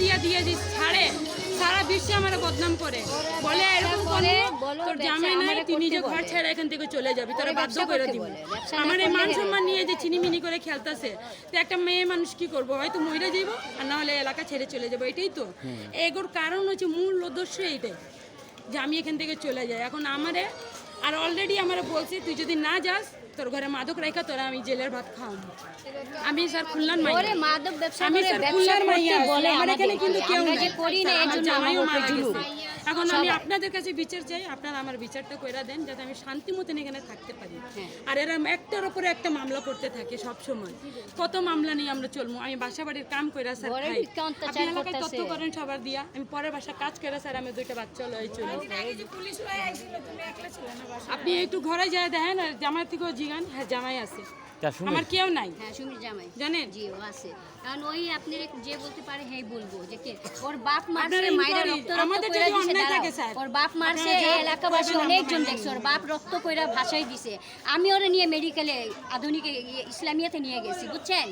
দিয়ে দিয়ে যে ছাড়ে। সারা বিশ্বে আমার বদনাম করে। বলে এরকম করে, তোর জামাই নাই তুই নিজে ঘর ছেড়ে এখান থেকে চলে যাবি তোরা বাধ্য করে দিব। আমার এই মান সম্মান নিয়ে যে চিনিমিনি করে খেলতেছে তো একটা মেয়ে মানুষ কি করব? হয়তো মরে যাইবো আর না হলে এলাকা ছেড়ে চলে যাব এটাই তো। এগুর কারণ হচ্ছে মূল উদ্দেশ্য এইটাই যে আমি এখান থেকে চলে যাই। এখন আমারে আর অলরেডি আমার বলছি তুই যদি না যাস তোর ঘরে মাদক রেখা তোরা আমি জেলের ভাত খাওয়াম আমি স্যার খুলনার মাই ওরে মাদক ব্যবসা করে ব্যবসা করতে বলে আমার এখানে কিন্তু কেউ আমরা যে করি না এর জন্য মারা গেছে। এখন আমি আপনাদের কাছে বিচার চাই আপনারা আমার বিচারটা কইরা দেন যাতে আমি শান্তি মতন এখানে থাকতে পারি। হ্যাঁ। আর এরা একটার উপরে একটা মামলা করতে থাকে সব সময় কত মামলা নিয়ে আমরা চলবো আমি বাসা বাড়ির কাম কইরা স্যার খাই। আপনি এলাকায় তথ্য করেন সবার দিয়া। আমি পরের বাসা কাজ করে স্যার আমি দুইটা বাচ্চা লই চলি। আপনি একটু ঘরে যায় দেখেন আর জামাই থেকেও জিগান। হ্যাঁ জামাই আছে। আমার কেউ নাই। হ্যাঁ সুমির জামাই। জানেন? জি ও আছে। কারণ ওই আপনি যে বলতে পারে হ্যাঁ বলব যে কে ওর বাপ মারছে মাইরা রক্ত রক্ত আমাদের কইরা যদি দিছে অন্যায় থাকে, স্যার, ওর বাপ মারছে এই এলাকাবাসী অনেকজন দেখছে ওর বাপ রক্ত কইরা ভাসাই দিছে। আমি ওরে নিয়ে মেডিকেলে আধুনিক ইসলামিয়াতে নিয়ে গেছি বুঝছেন?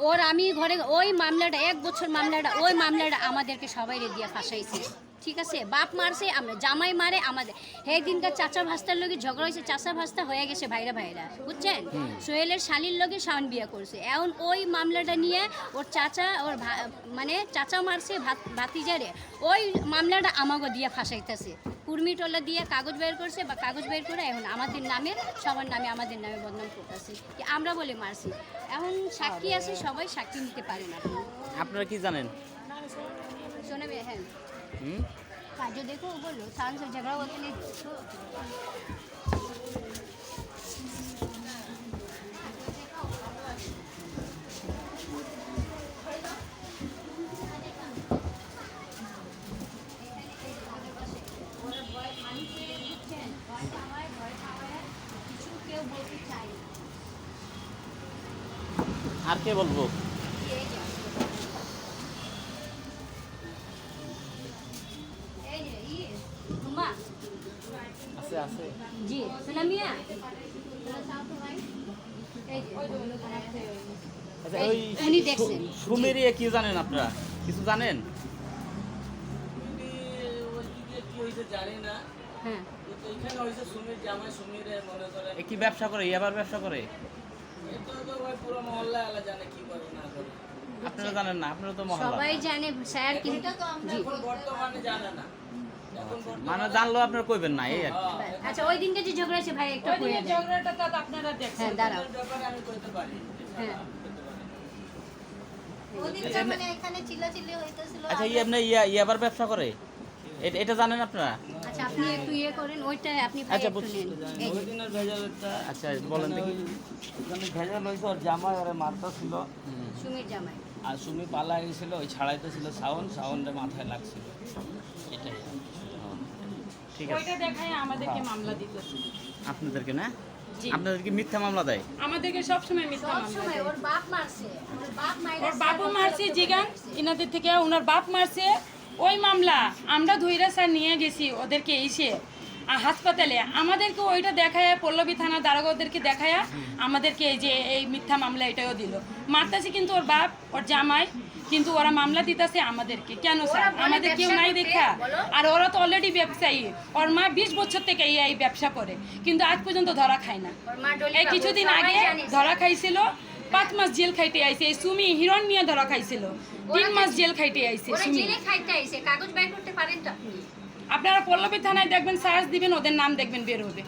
ওর আমি ঘরে ওই মামলাটা এক বছর মামলাটা ওই মামলাটা আমাদেরকে সবাই দিয়ে ফাঁসাইছে। ঠিক আছে? বাপ মারছে আমরা জামাই মারে আমাদের সেই দিনকার চাচা ভাস্তার লগে ঝগড়া হয়েছে চাচা ভাস্তা হয়ে গেছে ভাইরা ভাইরা। বুঝছেন? সোহেলের শালির লগে শাওন বিয়া করছে। এখন ওই মামলাটা নিয়ে ওর চাচা ওর ভা- মানে চাচা মারছে ভাত- ভাতিজারে। ওই মামলাটা আমাকে দিয়ে ফাঁসাইতেছে। কুর্মিটলা দিয়ে কাগজ বের করছে বা কাগজ বের করে এখন আমাদের নামে সবার নামে আমাদের নামে বদনাম করতেছে। আমরা বলে মারছি? এখন সাক্ষী আছে সবাই সাক্ষী নিতে পারে না। আপনারা কি জানেন? শোনাবে হ্যাঁ। হুম? দেখো বলল সাংসদ ঝগড়া বলতে আর কে বলব? ইয়ে আছে আছে। জি আচ্ছা ওই সুমেরিয়া কি জানেন আপনারা? কিছু জানেন? জানি না। হ্যাঁ। মনে কি ব্যবসা করে? ইয়াবার ব্যবসা করে? এটা তো ওই পুরো মহল্লা এলা জানে কি করে না করে। আপনারা জানেন না? আপনারা তো মহল্লা সবাই জানে স্যার কিন্তু এখন বর্তমানে জানে না। মানে জানলো আপনারা কইবেন না এই আচ্ছা ওই দিনকে যে ঝগড়া আছে ভাই একটু ওই দেন। ঝগড়াটা তো আপনারা দেখছেন হ্যাঁ দাঁড়াও। বর্তমানের ব্যাপারে আমি কইতে পারি। হ্যাঁ। মানে এখানে চিল্লাচিল্লি হইতেছিল আচ্ছা ইয়ে আপনি ইয়া ইয়াবার ব্যবসা করে? এটা জানেন আপনারা? আচ্ছা আপনি একটু ইয়ে করেন ওইটা আপনি ভাই আচ্ছা, একটু। নেন। ভেজালটা আচ্ছা বলেন দেখি। ওখানে ভেজাল হয়েছে ওর জামাই ওরে মারতা ছিল। সুমির জামাই। আর সুমি পালা গেছিল ওই ছাড়াইতে ছিল সাউন্ড সাউন্ডে মাথায় লাগছিল। এটাই। ঠিক আছে। ওইটা দেখায় আমাদেরকে মামলা দিতেছে আপনাদেরকে না? আপনাদেরকে মিথ্যা মামলা দেয়? আমাদেরকে সবসময় মিথ্যা মামলা দেয়। ওর বাপ মারছে। ওর বাপ মাইরা ওর বাপও মারছে জিগান ইনাদের থেকে ওনার বাপ মারছে। ওই মামলা আমরা ধৈরা স্যার নিয়ে গেছি ওদেরকে এসে। হাসপাতালে আমাদেরকে ওইটা দেখায় পল্লবী থানা দারোগা ওদেরকে দেখায় আমাদেরকে এই যে এই মিথ্যা মামলা এটাও দিল। মারতাছে কিন্তু ওর বাপ ওর জামাই কিন্তু ওরা মামলা দিতেছে আমাদেরকে। কেন স্যার? আমাদের কেউ নাই দেখা। আর ওরা তো অলরেডি ব্যবসায়ী। ওর মা বিশ বছর থেকে এই ব্যবসা করে কিন্তু আজ পর্যন্ত ধরা খায় না। এই কিছুদিন আগে ধরা খাইছিল পাঁচ মাস জেল খাইতে আইছে এই সুমি হিরণ নিয়ে ধরা খাইছিল। তিন মাস জেল খাইতে আইছে ওরা সুমি। জেলে খাইতে আইছে কাগজ বের করতে পারেন তো আপনি। আপনারা পল্লবী থানায় দেখবেন সার্চ দিবেন ওদের নাম দেখবেন বের হবে।